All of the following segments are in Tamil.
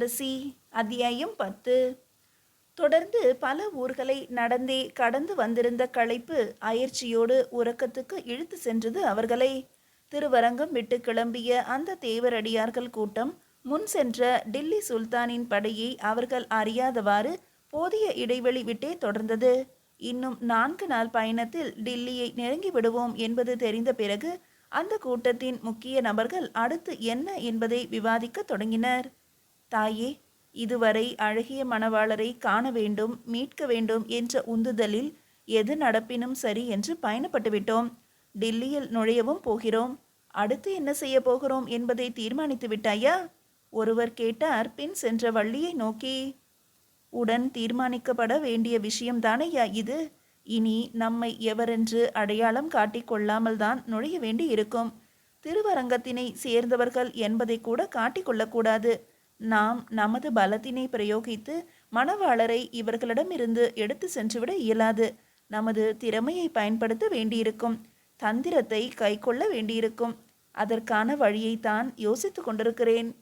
இளவரசி அத்தியாயம் பத்து. தொடர்ந்து பல ஊர்களை நடந்தே கடந்து வந்திருந்த களைப்பு அயற்சியோடு உறக்கத்துக்கு இழுத்து சென்றது அவர்களை. திருவரங்கம் விட்டு கிளம்பிய அந்த தேவரடியார்கள் கூட்டம் முன் சென்ற டில்லி சுல்தானின் படையை அவர்கள் அறியாதவாறு போதிய இடைவெளி விட்டே தொடர்ந்தது. இன்னும் நான்கு நாள் பயணத்தில் டில்லியை நெருங்கி விடுவோம் என்பது தெரிந்த பிறகு அந்த கூட்டத்தின் முக்கிய நபர்கள் அடுத்து என்ன என்பதை விவாதிக்க தொடங்கினர். தாயே இதுவரை அழகிய மணவாளரை காண வேண்டும் மீட்க வேண்டும் என்ற உந்துதலில் எது நடப்பினும் சரி என்று பயணப்பட்டுவிட்டோம் டில்லியில் நுழையவும் போகிறோம். அடுத்து என்ன செய்ய போகிறோம் என்பதை தீர்மானித்து விட்டாயா? ஒருவர் கேட்டார் பின் சென்ற வள்ளியை நோக்கி உடன் தீர்மானிக்கப்பட வேண்டிய விஷயம்தானையா இது? இனி நம்மை எவரென்று அடையாளம் காட்டிக்கொள்ளாமல் தான் நுழைய வேண்டி இருக்கும் திருவரங்கத்தினை சேர்ந்தவர்கள் என்பதை கூட காட்டிக்கொள்ளக்கூடாது நாம் நமது பலத்தினை பிரயோகித்து மணவாளரை இவர்களிடமிருந்து எடுத்து சென்றுவிட இயலாது. நமது திறமையை பயன்படுத்த வேண்டியிருக்கும். தந்திரத்தை கைக்கொள்ள வேண்டியிருக்கும். அதற்கான வழியைத்தான் யோசித்து கொண்டிருக்கிறேன்.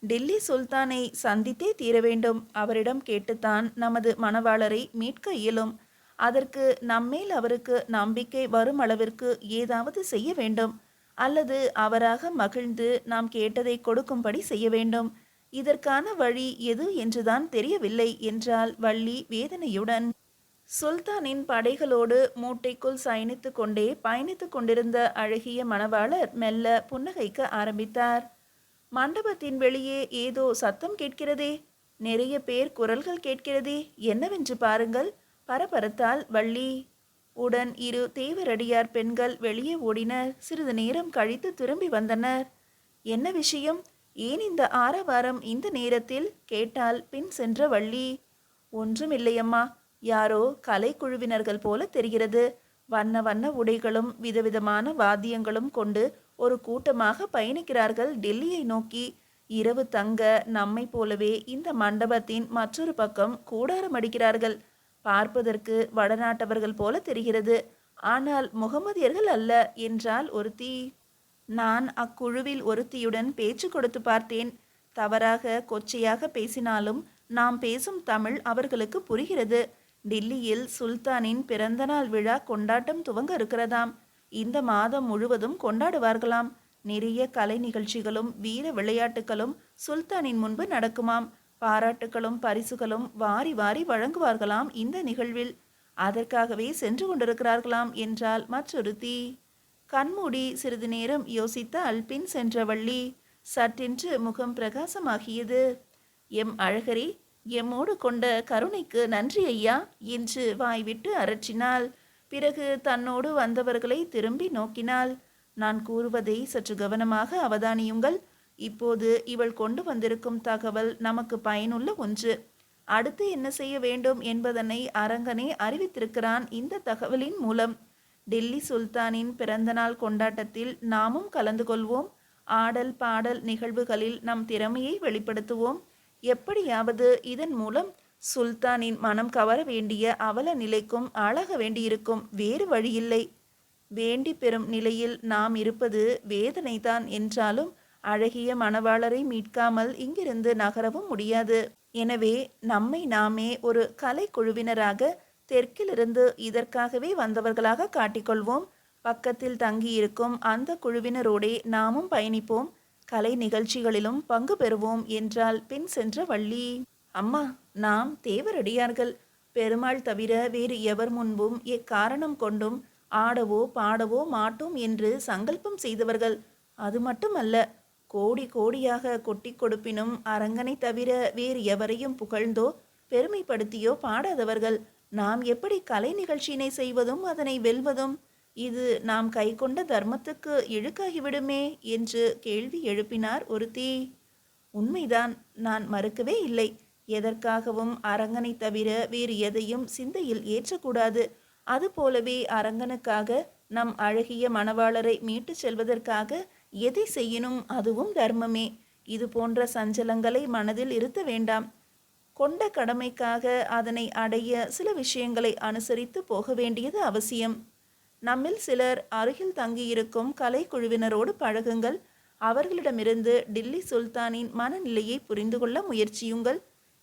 டெல்லி சுல்தானை சந்தித்தே தீர வேண்டும். அவரிடம் கேட்டுத்தான் நமது மணவாளரை மீட்க இயலும். அதற்கு நம்மேல் அவருக்கு நம்பிக்கை வரும் அளவிற்கு ஏதாவது செய்ய வேண்டும். அல்லது அவராக மகிழ்ந்து நாம் கேட்டதை கொடுக்கும்படி செய்ய வேண்டும். இதற்கான வழி எது என்றுதான் தெரியவில்லை என்றால் வள்ளி வேதனையுடன். சுல்தானின் படைகளோடு மூட்டைக்குள் சயனித்து கொண்டே பயணித்து கொண்டிருந்த அழகிய மணவாளர் மெல்ல புன்னகைக்க ஆரம்பித்தார். மண்டபத்தின் வெளியே ஏதோ சத்தம் கேட்கிறதே நிறைய பேர் குரல்கள் கேட்கிறதே என்னவென்று பாருங்கள் பரபரத்தால் வள்ளி. உடன் இரு தேவரடியார் பெண்கள் வெளியே ஓடினர். சிறிது நேரம் கழித்து திரும்பி வந்தனர். என்ன விஷயம்? ஏன் இந்த ஆரவாரம் இந்த நேரத்தில்? கேட்டால் பின் சென்ற வள்ளி. ஒன்றுமில்லையம்மா யாரோ கலைக்குழுவினர்கள் போல தெரிகிறது. வண்ண வண்ண உடைகளும் விதவிதமான வாத்தியங்களும் கொண்டு ஒரு கூட்டமாக பயணிக்கிறார்கள் டெல்லியை நோக்கி. இரவு தங்க நம்மை போலவே இந்த மண்டபத்தின் மற்றொரு பக்கம் கூடாரம் அடிக்கிறார்கள். பார்ப்பதற்கு வடநாட்டவர்கள் போல தெரிகிறது. ஆனால் முகமதியர்கள் அல்ல என்றால் ஒருத்தி. நான் அக்குழுவில் ஒருத்தியுடன் பேச்சு கொடுத்து பார்த்தேன். தவறாக கொச்சையாக பேசினாலும் நாம் பேசும் தமிழ் அவர்களுக்கு புரிகிறது. டில்லியில் சுல்தானின் பிறந்தநாள் விழா கொண்டாட்டம் துவங்க இருக்கிறதாம். இந்த மாதம் முழுவதும் கொண்டாடுவார்களாம். நிறைய கலை நிகழ்ச்சிகளும் வீர விளையாட்டுகளும் சுல்தானின் முன்பு நடக்குமாம். பாராட்டுகளும் பரிசுகளும் வாரி வாரி வழங்குவார்களாம் இந்த நிகழ்வில். அதற்காகவே சென்று கொண்டிருக்கிறார்களாம் என்றால் மற்றொருத்தி. கண்மூடி சிறிது நேரம் யோசித்த அல்பின் சென்ற வள்ளி சட்டென்று முகம் பிரகாசமாகியது. எம் அழகரே எம்மோடு கொண்ட கருணைக்கு நன்றி ஐயா என்று வாய்விட்டு அரற்றினாள். பிறகு தன்னோடு வந்தவர்களை திரும்பி நோக்கினாள். நான் கூறுவதை சற்று கவனமாக அவதானியுங்கள். இப்போது இவள் கொண்டு வந்திருக்கும் தகவல் நமக்கு பயனுள்ள ஒன்று. அடுத்து என்ன செய்ய வேண்டும் என்பதனை அரங்கனே அறிவித்திருக்கிறான் இந்த தகவலின் மூலம். டெல்லி சுல்தானின் பிறந்தநாள் கொண்டாட்டத்தில் நாமும் கலந்து கொள்வோம். ஆடல் பாடல் நிகழ்வுகளில் நம் திறமையை வெளிப்படுத்துவோம். எப்படியாவது இதன் மூலம் சுல்தானின் மனம் கவர வேண்டிய அவல நிலைக்கும் அழக வேண்டியிருக்கும். வேறு வழியில்லை. வேண்டி பெறும் நிலையில் நாம் இருப்பது வேதனைதான் என்றாலும் அழகிய மணவாளரை மீட்காமல் இங்கிருந்து நகரவும் முடியாது. எனவே நம்மை நாமே ஒரு கலைக்குழுவினராக தெற்கிலிருந்து இதற்காகவே வந்தவர்களாக காட்டிக்கொள்வோம். பக்கத்தில் தங்கியிருக்கும் அந்த குழுவினரோடே நாமும் பயணிப்போம். கலை நிகழ்ச்சிகளிலும் பங்கு பெறுவோம் என்றால் பின் சென்ற வள்ளி. அம்மா நாம் தேவரடியார்கள். பெருமாள் தவிர வேறு எவர் முன்பும் எக்காரணம் கொண்டும் ஆடவோ பாடவோ மாட்டோம் என்று சங்கல்பம் செய்தவர்கள். அது மட்டுமல்ல கோடி கோடியாக கொட்டி கொடுப்பினும் அரங்கனை தவிர வேறு எவரையும் புகழ்ந்தோ பெருமைப்படுத்தியோ பாடாதவர்கள். நாம் எப்படி கலை நிகழ்ச்சியினை செய்வதும் அதனை வெல்வதும் இது நாம் கைக்கொண்ட தர்மத்துக்கு இழுக்காகிவிடுமே என்று கேள்வி எழுப்பினார் ஒருத்தி. உண்மைதான் நான் மறுக்கவே இல்லை. எதற்காகவும் அரங்கனை தவிர வேறு எதையும் சிந்தையில் ஏற்றக்கூடாது. அதுபோலவே அரங்கனுக்காக நம் அழகிய மணவாளரை மீட்டுச் செல்வதற்காக எதை செய்யணும் அதுவும் தர்மமே. இது போன்ற சஞ்சலங்களை மனதில் இருத்த வேண்டாம். கொண்ட கடமைக்காக அதனை அடைய சில விஷயங்களை அனுசரித்து போக வேண்டியது அவசியம். நம்மில் சிலர் அருகில் தங்கியிருக்கும் கலைக்குழுவினரோடு பழகுங்கள். அவர்களிடமிருந்து டில்லி சுல்தானின் மனநிலையை புரிந்து கொள்ள முயற்சியுங்கள்.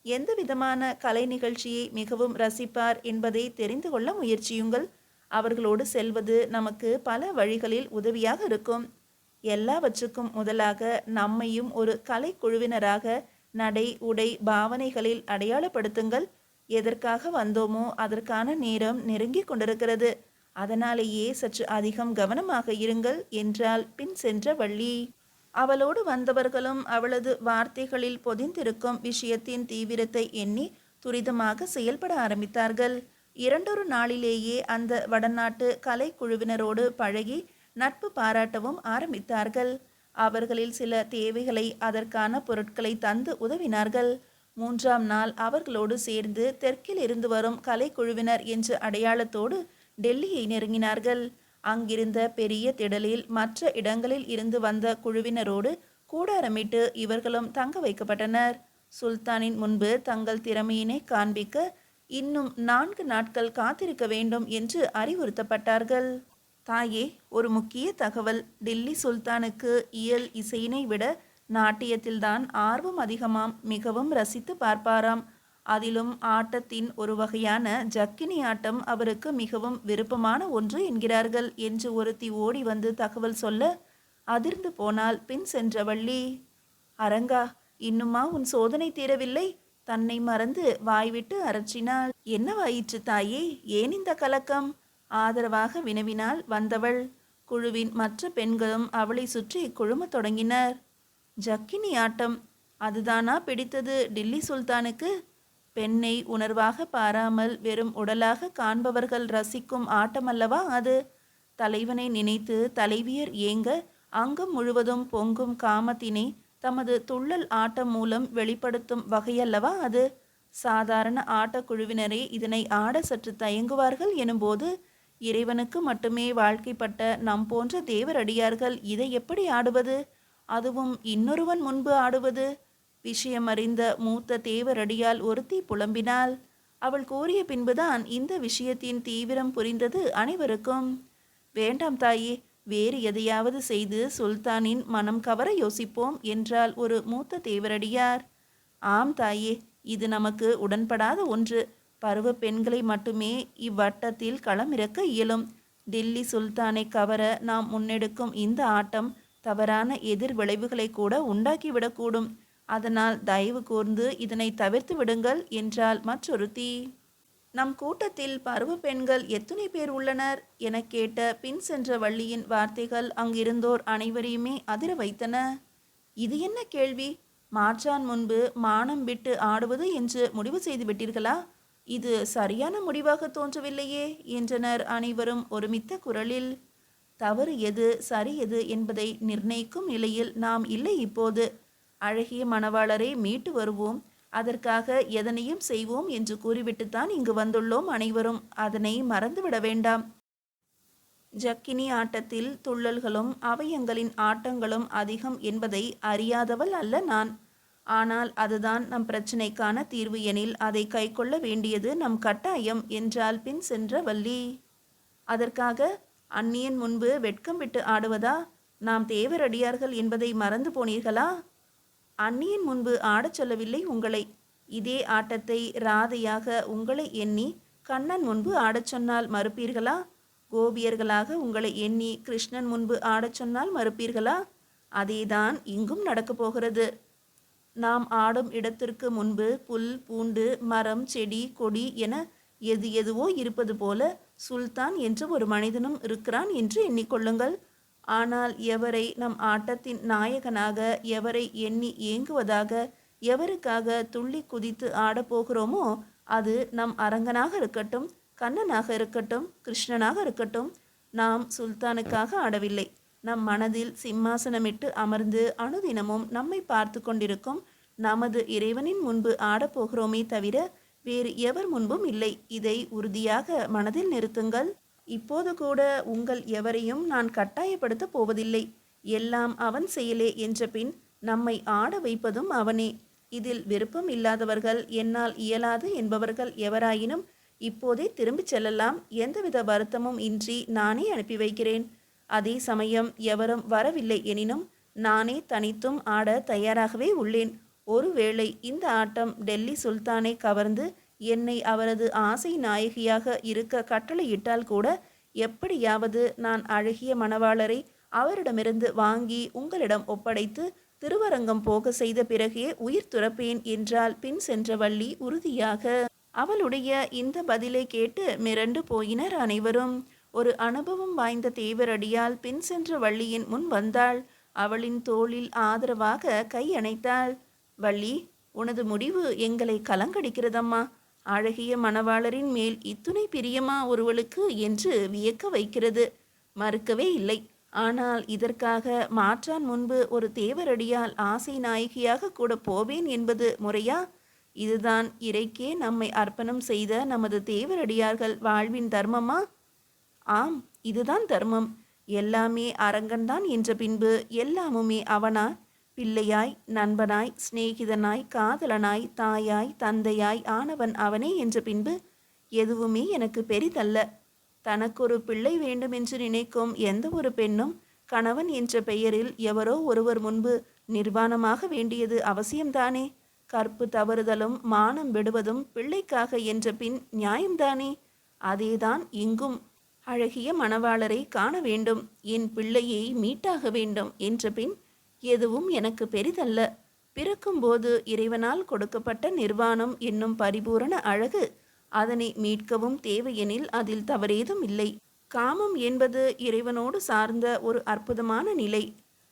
எந்த விதமான கலை நிகழ்ச்சியை மிகவும் ரசிப்பார் என்பதை தெரிந்து கொள்ள முயற்சியுங்கள். அவர்களோடு செல்வது நமக்கு பல வழிகளில் உதவியாக இருக்கும். எல்லாவற்றுக்கும் முதலாக நம்மையும் ஒரு கலைக்குழுவினராக நடை உடை பாவனைகளில் அடையாளப்படுத்துங்கள். எதற்காக வந்தோமோ அதற்கான நேரம் நெருங்கிக் கொண்டிருக்கிறது. அதனாலேயே சற்று அதிகம் கவனமாக இருங்கள் என்றால் பின் சென்ற வள்ளி. அவளோடு வந்தவர்களும் அவளது வார்த்தைகளில் பொதிந்திருக்கும் விஷயத்தின் தீவிரத்தை எண்ணி துரிதமாக செயல்பட ஆரம்பித்தார்கள். இரண்டொரு நாளிலேயே அந்த வடநாட்டு கலைக்குழுவினரோடு பழகி நட்பு பாராட்டவும் ஆரம்பித்தார்கள். அவர்களில் சில தேவைகளை அதற்கான பொருட்களை தந்து உதவினார்கள். மூன்றாம் நாள் அவர்களோடு சேர்ந்து தெற்கில் இருந்து வரும் கலைக்குழுவினர் என்ற அடையாளத்தோடு டெல்லியை நெருங்கினார்கள். அங்கிருந்த பெரிய திடலில் மற்ற இடங்களில் இருந்து வந்த குழுவினரோடு கூடாரமிட்டு இவர்களும் தங்க வைக்கப்பட்டனர். சுல்தானின் முன்பு தங்கள் திறமையினை காண்பிக்க இன்னும் நான்கு நாட்கள் காத்திருக்க வேண்டும் என்று அறிவுறுத்தப்பட்டார்கள். தாயே ஒரு முக்கிய தகவல். டில்லி சுல்தானுக்கு இயல் இசையினை விட நாட்டியத்தில்தான் ஆர்வம் அதிகமாம். மிகவும் ரசித்து பார்ப்பாராம். அதிலும் ஆட்டத்தின் ஒரு வகையான ஜக்கினி ஆட்டம் அவருக்கு மிகவும் விருப்பமான ஒன்று என்கிறார்கள் என்று ஒருத்தி ஓடி வந்து தகவல் சொல்ல அதிர்ந்து போனால் பின் சென்ற வள்ளி அரங்கா இன்னுமா உன் சோதனை தீரவில்லை? தன்னை மறந்து வாய்விட்டு அரற்றினாள். என்னவாயிற்று தாயே? ஏன் இந்த கலக்கம்? ஆதரவாக வினவினால் வந்தவள். குழுவின் மற்ற பெண்களும் அவளை சுற்றி குழுமத் தொடங்கினர். ஜக்கினி ஆட்டம் அதுதானா பிடித்தது டில்லி சுல்தானுக்கு? பெண்ணை உணர்வாக பாராமல் வெறும் உடலாக காண்பவர்கள் ரசிக்கும் ஆட்டமல்லவா அது? தலைவனை நினைத்து தலைவியர் ஏங்க அங்கம் முழுவதும் பொங்கும் காமத்தினை தமது துள்ளல் ஆட்டம் மூலம் வெளிப்படுத்தும் வகையல்லவா அது? சாதாரண ஆட்டக்குழுவினரே இதனை ஆட சற்று தயங்குவார்கள் எனும்போது இறைவனுக்கு மட்டுமே வாழ்க்கைப்பட்ட நம் போன்ற தேவரடியார்கள் இதை எப்படி ஆடுவது? அதுவும் இன்னொருவன் முன்பு ஆடுவது? விஷயம் அறிந்த மூத்த தேவரடியால் ஒருத்தி புலம்பினாள். அவள் கூறிய பின்புதான் இந்த விஷயத்தின் தீவிரம் புரிந்தது அனைவருக்கும். வேண்டாம் தாயே வேறு எதையாவது செய்து சுல்தானின் மனம் கவர யோசிப்போம் என்றால் ஒரு மூத்த தேவரடியார். ஆம் தாயே இது நமக்கு உடன்படாத ஒன்று. பருவ பெண்களை மட்டுமே இவ்வட்டத்தில் களமிறக்க இயலும். டில்லி சுல்தானை கவர நாம் முன்னெடுக்கும் இந்த ஆட்டம் தவறான எதிர் விளைவுகளை கூட உண்டாக்கிவிடக்கூடும். அதனால் தயவு கூர்ந்து இதனை தவிர்த்து விடுங்கள் என்றால் மற்றொருத்தி. நம் கூட்டத்தில் பருவ பெண்கள் எத்தனை பேர் உள்ளனர் என கேட்ட பின் சென்ற வள்ளியின் வார்த்தைகள் அங்கிருந்தோர் அனைவரையுமே அதிர வைத்தன. இது என்ன கேள்வி? மாற்றான் முன்பு மானம் விட்டு ஆடுவது என்று முடிவு செய்து விட்டீர்களா இது சரியான முடிவாக தோன்றவில்லையே என்றனர் அனைவரும் ஒருமித்த குரலில் தவறு எது சரி எது என்பதை நிர்ணயிக்கும் நிலையில் நாம் இல்லை இப்போது. அழகிய மணவாளரை மீட்டு வருவோம். அதற்காக எதனையும் செய்வோம் என்று கூறிவிட்டுத்தான் இங்கு வந்துள்ளோம் அனைவரும். அதனை மறந்துவிட வேண்டாம். ஜக்கினி ஆட்டத்தில் துள்ளல்களும் அவயங்களின் ஆட்டங்களும் அதிகம் என்பதை அறியாதவள் அல்ல நான். ஆனால் அதுதான் நம் பிரச்சினைக்கான தீர்வு எனில் அதை கைக்கொள்ள வேண்டியது நம் கட்டாயம் என்றால் பின் சென்ற வள்ளி. அதற்காக அந்நியன் முன்பு வெட்கம் விட்டு ஆடுவதா? நாம் தேவரடியார்கள் என்பதை மறந்து போனீர்களா? அந்நியன் முன்பு ஆடச் சொல்லவில்லை உங்களை. இதே ஆட்டத்தை ராதையாக உங்களை எண்ணி கண்ணன் முன்பு ஆடச் சொன்னால் மறுப்பீர்களா? கோபியர்களாக உங்களை எண்ணி கிருஷ்ணன் முன்பு ஆடச் சொன்னால் மறுப்பீர்களா? அதேதான் இங்கும் நடக்கப் போகிறது. நாம் ஆடும் இடத்திற்கு முன்பு புல் பூண்டு மரம் செடி கொடி என எது எதுவோ இருப்பது போல சுல்தான் என்று ஒரு மனிதனும் இருக்கிறான் என்று எண்ணிக்கொள்ளுங்கள். ஆனால் எவரை நம் ஆட்டத்தின் நாயகனாக எவரை எண்ணி ஏங்குவதாக எவருக்காக துள்ளி குதித்து ஆடப்போகிறோமோ அது நம் அரங்கனாக இருக்கட்டும் கண்ணனாக இருக்கட்டும் கிருஷ்ணனாக இருக்கட்டும். நாம் சுல்தானுக்காக ஆடவில்லை. நம் மனதில் சிம்மாசனமிட்டு அமர்ந்து அனுதினமும் நம்மை பார்த்து கொண்டிருக்கும் நமது இறைவனின் முன்பு ஆடப்போகிறோமே தவிர வேறு எவர் முன்பும் இல்லை. இதை உறுதியாக மனதில் நிறுத்துங்கள். இப்போது கூட உங்கள் எவரையும் நான் கட்டாயப்படுத்த போவதில்லை. எல்லாம் அவன் செயலே என்ற பின் நம்மை ஆட வைப்பதும் அவனே. இதில் விருப்பம் இல்லாதவர்கள் என்னால் இயலாது என்பவர்கள் எவராயினும் இப்போதே திரும்பிச் செல்லலாம். எந்தவித வருத்தமும் இன்றி நானே அனுப்பி வைக்கிறேன். அதே சமயம் எவரும் வரவில்லை எனினும் நானே தனித்தும் ஆட தயாராகவே உள்ளேன். ஒருவேளை இந்த ஆட்டம் டெல்லி சுல்தானை கவர்ந்து என்னை அவரது ஆசை நாயகியாக இருக்க கட்டளையிட்டால் கூட எப்படியாவது நான் அழகிய மணவாளரை அவரிடமிருந்து வாங்கி உங்களிடம் ஒப்படைத்து திருவரங்கம் போக செய்த பிறகே உயிர் துறப்பேன் என்றால் பின் சென்ற வள்ளி உறுதியாக. அவளுடைய இந்த பதிலை கேட்டு மிரண்டு போயினர் அனைவரும். ஒரு அனுபவம் வாய்ந்த தேவரடியால் பின் சென்ற வள்ளியின் முன் வந்தாள். அவளின் தோளில் ஆதரவாக கை அணைத்தாள். வள்ளி உனது முடிவு எங்களை கலங்கடிக்கிறதம்மா. அழகிய மணவாளரின் மேல் இத்துணை பிரியமா ஒருவளுக்கு? என்று வியக்க வைக்கிறது. மறுக்கவே இல்லை. ஆனால் இதற்காக மாற்றான் முன்பு ஒரு தேவரடியால் ஆசை நாயகியாக கூட போவேன் என்பது முறையா? இதுதான் இறைக்கே நம்மை அர்ப்பணம் செய்த நமது தேவரடியார்கள் வாழ்வின் தர்மமா? ஆம் இதுதான் தர்மம். எல்லாமே அரங்கன்தான் என்ற பின்பு எல்லாமுமே அவனா? பிள்ளையாய் நண்பனாய் சிநேகிதனாய் காதலனாய் தாயாய் தந்தையாய் ஆனவன் அவனே என்ற பின்பு எதுவுமே எனக்கு பெரிதல்ல. தனக்கொரு பிள்ளை வேண்டுமென்று நினைக்கும் எந்த ஒரு பெண்ணும் கணவன் என்ற பெயரில் எவரோ ஒருவர் முன்பு நிர்வாணமாக வேண்டியது அவசியம்தானே? கற்பு தவறுதலும் மானம் விடுவதும் பிள்ளைக்காக என்ற பின் நியாயம்தானே? அதேதான் இங்கும் அழகிய மணவாளரை காண வேண்டும். என் பிள்ளையை மீட்டாக வேண்டும் என்ற பின் எதுவும் எனக்கு பெரிதல்ல. பிறக்கும்போது இறைவனால் கொடுக்கப்பட்ட நிர்வாணம் என்னும் பரிபூரண அழகு. அதனை மீட்கவும் தேவையெனில் அதில் தவறேதும் இல்லை. காமம் என்பது இறைவனோடு சார்ந்த ஒரு அற்புதமான நிலை.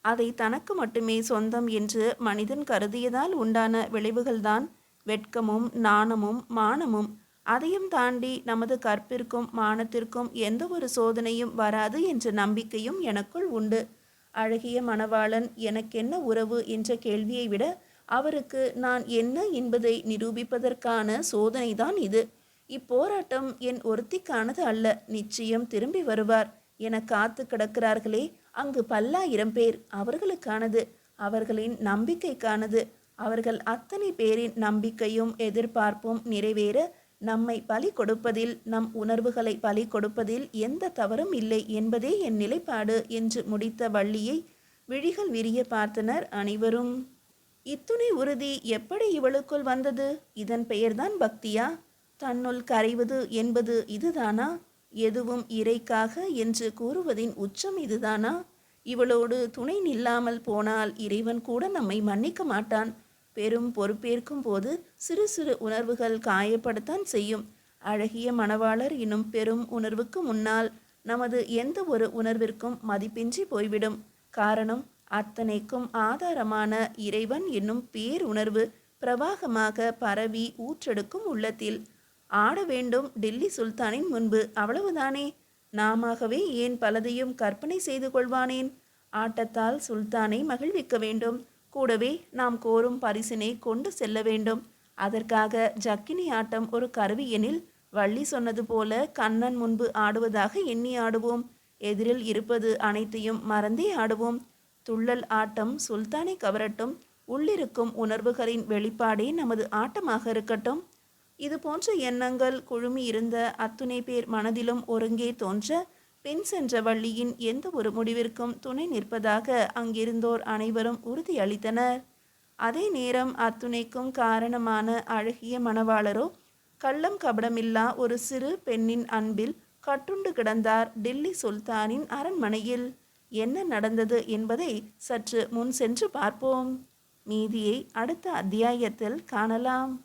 அதை தனக்கு மட்டுமே சொந்தம் என்று மனிதன் கருதியதால் உண்டான விளைவுகள்தான் வெட்கமும் நாணமும் மானமும். அதையும் தாண்டி நமது கற்பிற்கும் மானத்திற்கும் எந்த ஒரு சோதனையும் வராது என்ற நம்பிக்கையும் எனக்குள் உண்டு. அழகிய மணவாளன் எனக்கென்ன உறவு என்ற கேள்வியை விட அவருக்கு நான் என்ன என்பதை நிரூபிப்பதற்கான சோதனைதான் இது. இப்போராட்டம் என் ஒருத்திக்கானது அல்ல நிச்சயம் திரும்பி வருவார். என காத்து கிடக்கிறார்களே அங்கு பல்லாயிரம் பேர் அவர்களுக்கானது அவர்களின் நம்பிக்கைக்கானது. அவர்கள் அத்தனை பேரின் நம்பிக்கையும் எதிர்பார்ப்பும் நிறைவேற நம்மை பலி கொடுப்பதில் நம் உணர்வுகளை பலி கொடுப்பதில் எந்த தவறும் இல்லை என்பதே என் நிலைப்பாடு என்று முடித்த வள்ளியை விழிகள் விரிய பார்த்தனர் அனைவரும். இத்துணை உறுதி எப்படி இவளுக்குள் வந்தது? இதன் பெயர்தான் பக்தியா? தன்னுள் கரைவது என்பது இதுதானா? எதுவும் இறைக்காக என்று கூறுவதின் உச்சம் இதுதானா? இவளோடு துணை நில்லாமல் போனால் இறைவன் கூட நம்மை மன்னிக்க மாட்டான். பெரும் பொறுப்பேற்கும் போது சிறு சிறு உணர்வுகள் காயப்படத்தான் செய்யும். அழகிய மணவாளர் இன்னும் பெரும் உணர்வுக்கு முன்னால் நமது எந்த ஒரு உணர்விற்கும் மதிப்பின்றி போய்விடும். காரணம் அத்தனைக்கும் ஆதாரமான இறைவன் என்னும் பேருணர்வு பிரவாகமாக பரவி ஊற்றெடுக்கும் உள்ளத்தில். ஆட வேண்டும் டெல்லி சுல்தானின் முன்பு அவ்வளவுதானே? நாமவே ஏன் பலதையும் கற்பனை செய்து கொள்வானேன்? ஆட்டத்தால் சுல்தானை மகிழ்விக்க வேண்டும். கூடவே நாம் கோரும் பரிசினை கொண்டு செல்ல வேண்டும். அதற்காக ஜக்கினி ஆட்டம் ஒரு கருவி எனில் வள்ளி சொன்னது போல கண்ணன் முன்பு ஆடுவதாக எண்ணி ஆடுவோம். எதிரில் இருப்பது அனைத்தையும் மறந்தே ஆடுவோம். துள்ளல் ஆட்டம் சுல்தானை கவரட்டும். உள்ளிருக்கும் உணர்வுகளின் வெளிப்பாடே நமது ஆட்டமாக இருக்கட்டும். இது போன்ற எண்ணங்கள் குழுமி இருந்த அத்துணை பேர் மனதிலும் ஒருங்கே தோன்ற பின் சென்ற வள்ளியின் எந்த ஒரு முடிவிற்கும் துணை நிற்பதாக அங்கிருந்தோர் அனைவரும் உறுதியளித்தனர். அதே நேரம் அத்துணைக்கும் காரணமான அழகிய மணவாளரோ கள்ளம் கபடமில்லா ஒரு சிறு பெண்ணின் அன்பில் கட்டுண்டு கிடந்தார் டில்லி சுல்தானின் அரண்மனையில். என்ன நடந்தது என்பதை சற்று முன் சென்று பார்ப்போம். மீதியை அடுத்த அத்தியாயத்தில் காணலாம்.